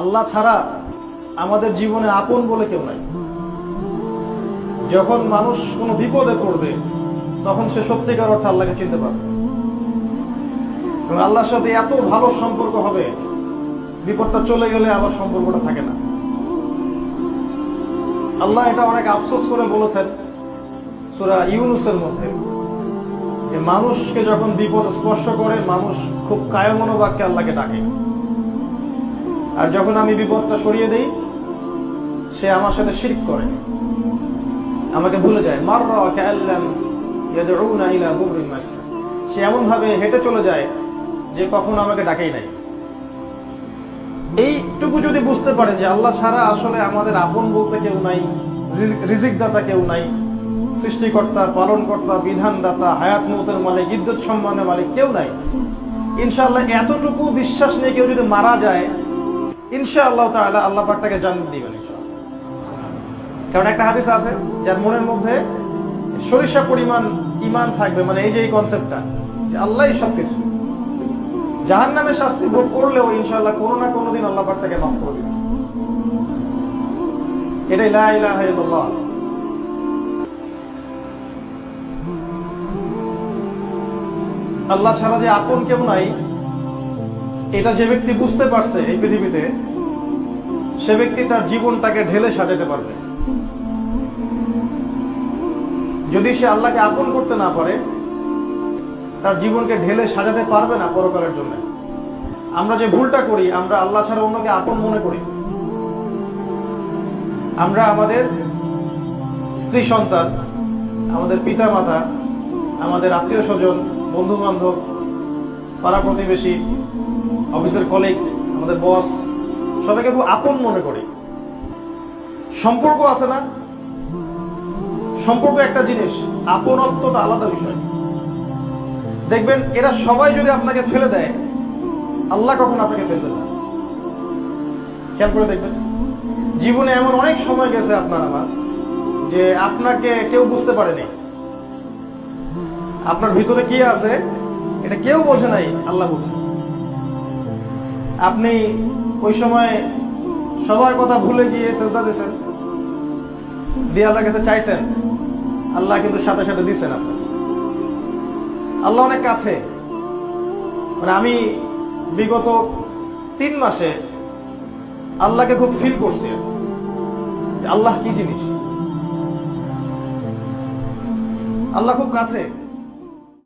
আল্লাহ ছাড়া আমাদের জীবনে আপন বলে কেউ নাই। যখন মানুষ কোনো বিপদে পড়বে, তখন সে সত্যিকার অর্থে আল্লাহকে চিনতে পারবে। আল্লাহর সাথে এত ভালো সম্পর্ক হবে, বিপদটা চলে গেলে আবার সম্পর্কটা থাকে না। আল্লাহ এটা অনেক আফসোস করে বলেছেন সুরা ইউনুসের মধ্যে মানুষকে যখন বিপদ স্পর্শ করে, মানুষ খুব কায়মনো বাক্যে আল্লাহকে ডাকে। আর যখন আমি বিপদটা সরিয়ে দেই, সে আমার সাথে শিরিক করে। আমাকে ভুলে যায় মার সে এমন ভাবে হেঁটে চলে যায় যে কখনো আমাকে ডাকেই নাই। এইটুকু যদি বুঝতে পারে যে আল্লাহ ছাড়া আসলে আমাদের আপন বলতে কেউ নাই রিজিক দাতা কেউ নাই, সৃষ্টিকর্তা, পালনকর্তা, বিধানদাতা, হায়াত মতের মালিক ইদ্যুৎ সম্মানের মালিক কেউ নাই। ইনশাআল্লাহ এতটুকু বিশ্বাস নিয়ে কেউ যদি মারা যায় ইনশাআল্লাহ তাআলা আল্লাহ পাক তাকে জান্নাত দিবেন কারণ একটা হাদিস আছে, যার মনের মধ্যে সরিষা পরিমাণ ইমান থাকবে মানে এই যে এই কনসেপ্টটা যে আল্লাহই সবকিছু। জাহান নামে শাস্তি ভোগ করলেও ইনশাআল্লাহ কোনো না আল্লাহ পাক তাকে মাফ করে দিবেন। এটাই লা ইলাহা ইল্লাল্লাহ। আল্লাহ ছাড়া যে আপন কেউ নাই এটা যে ব্যক্তি বুঝতে পারছে এই পৃথিবীতে, সে ব্যক্তি তার জীবনটাকে ঢেলে সাজাতে পারবে। যদি সে আল্লাহকে আপন করতে না পারে, তার জীবনকে ঢেলে সাজাতে পারবে না পরকালের জন্য। আমরা যে ভুলটা করি, আমরা আল্লাহ ছাড়া অন্যকে আপন মনে করি। আমরা আমাদের স্ত্রী সন্তান, আমাদের পিতা মাতা আমাদের আত্মীয় স্বজন বন্ধু বান্ধব পাড়া প্রতিবেশী অফিসের কলিগ আমাদের বস সবাইকে খুব আপন মনে করি। সম্পর্ক আছে না? সম্পর্ক একটা জিনিস, আপনত্বটা আলাদা বিষয়। দেখবেন, এরা সবাই যদি আপনাকে ফেলে দেয়, আল্লাহ কখন আপনাকে ফেলবে না খেয়াল করে দেখবেন। জীবনে এমন অনেক সময় গেছে আপনার আমার, যে আপনাকে কেউ বুঝতে পারেনি। আপনার ভিতরে কি আছে? এটা কেউ বোঝে নাই, আল্লাহ বুঝে। আপনি ওই সময় সবার কথা ভুলে গিয়ে চেষ্টা দিয়েছেন। দিয়ে আল্লাহর কাছে চাইছেন। আল্লাহ কিন্তু সাথে সাথে দিচ্ছেন আপনার আল্লাহ অনেক কাছে। মানে আমি বিগত তিন মাসে আল্লাহকে খুব ফিল করছি। আল্লাহ কি জিনিস? আল্লাহ খুব কাছে।